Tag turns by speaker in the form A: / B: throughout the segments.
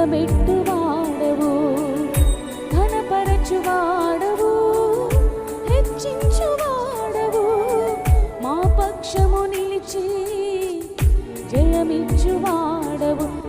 A: నిలబెట్టువాడవు ఘనపరచువాడవు హెచ్చించువాడవు. మా పక్షము నిలిచి జయమిచ్చువాడవు.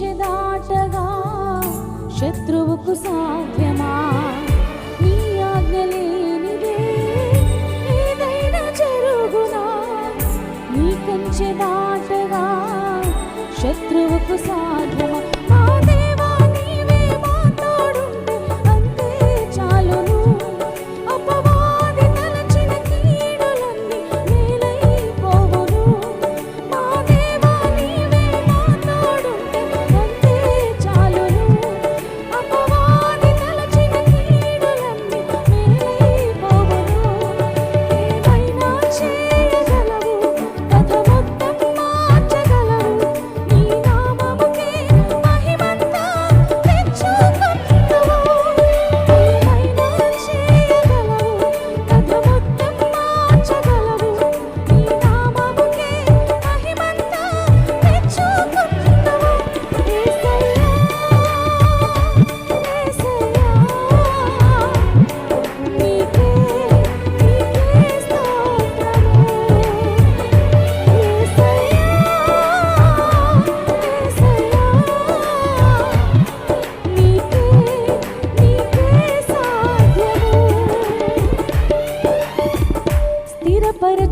A: స్వేచ్ఛ దాటగా శత్రువుకు సాధ్యమా? నీ ఆజ్ఞ లేనిదే ఏదైనా జరుగునా? దాటగా శత్రువుకు సాధ్యమా?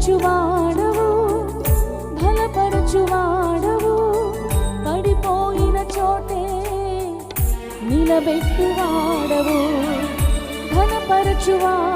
A: స్థిరపరచువాడవు బలపరచువాడవు పడిపోయిన చోటే నిలబెట్టువాడవు ఘనపరచువాడవు.